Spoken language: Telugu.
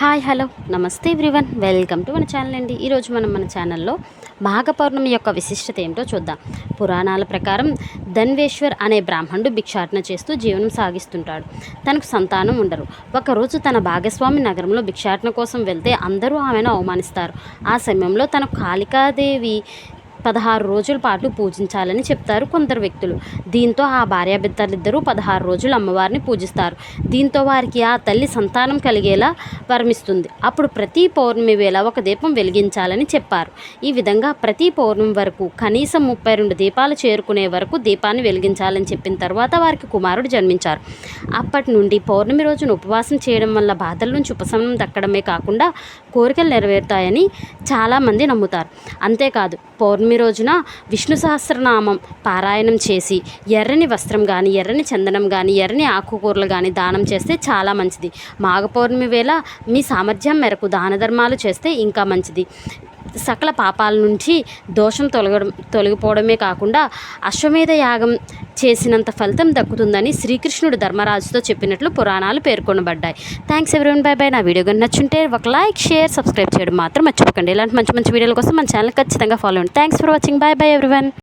Hi hello. నమస్తే ఎవ్రీవన్. వెల్కమ్ టు మన ఛానల్ అండి. ఈరోజు మనం మన ఛానల్లో మాఘ పౌర్ణమి యొక్క విశిష్టత ఏమిటో చూద్దాం. పురాణాల ప్రకారం ధన్వేశ్వర్ అనే బ్రాహ్మణుడు భిక్షాటన చేస్తూ జీవనం సాగిస్తుంటాడు. తనకు సంతానం ఉండరు. ఒకరోజు తన భాగస్వామి నగరంలో భిక్షాటన కోసం వెళ్తే అందరూ ఆమెను అవమానిస్తారు. ఆ సమయంలో తన కాళికాదేవి పదహారు రోజుల పాటు పూజించాలని చెప్తారు కొందరు వ్యక్తులు. దీంతో ఆ భార్యాభర్తలిద్దరూ పదహారు రోజులు అమ్మవారిని పూజిస్తారు. దీంతో వారికి ఆ తల్లి సంతానం కలిగేలా వరమిస్తుంది అప్పుడు ప్రతి పౌర్ణమి వేళ ఒక దీపం వెలిగించాలని చెప్పారు. ఈ విధంగా ప్రతి పౌర్ణమి వరకు కనీసం ముప్పై రెండు దీపాలు చేరుకునే వరకు దీపాన్ని వెలిగించాలని చెప్పిన తర్వాత వారికి కుమారుడు జన్మించారు. అప్పటి నుండి పౌర్ణమి రోజున ఉపవాసం చేయడం వల్ల బాధల నుంచి ఉపశమనం దక్కడమే కాకుండా కోరికలు నెరవేరుతాయని చాలామంది నమ్ముతారు. అంతేకాదు పౌర్ణమి రోజున విష్ణు సహస్రనామం పారాయణం చేసి ఎర్రని వస్త్రం కానీ ఎర్రని చందనం కానీ ఎర్రని ఆకుకూరలు కానీ దానం చేస్తే చాలా మంచిది. మాఘ పౌర్ణమి వేళ మీ సామర్థ్యం మేరకు దాన ధర్మాలు చేస్తే ఇంకా మంచిది. సకల పాపాల నుంచి దోషం తొలగడం తొలగిపోవడమే కాకుండా అశ్వమేధ యాగం చేసినంత ఫలితం దక్కుతుందని శ్రీకృష్ణుడు ధర్మరాజుతో చెప్పినట్లు పురాణాలు పేర్కొనబడ్డాయి. థ్యాంక్స్ ఎవరివన్ బై బై నా వీడియో కానీ నచ్చుంటే ఒక లైక్ షేర్ సబ్స్క్రైబ్ చేయడం మాత్రం మర్చిపోకండి. ఇలాంటి మంచి మంచి వీడియోల కోసం మన ఛానల్ ఖచ్చితంగా ఫాలో అండి thanks for watching bye bye everyone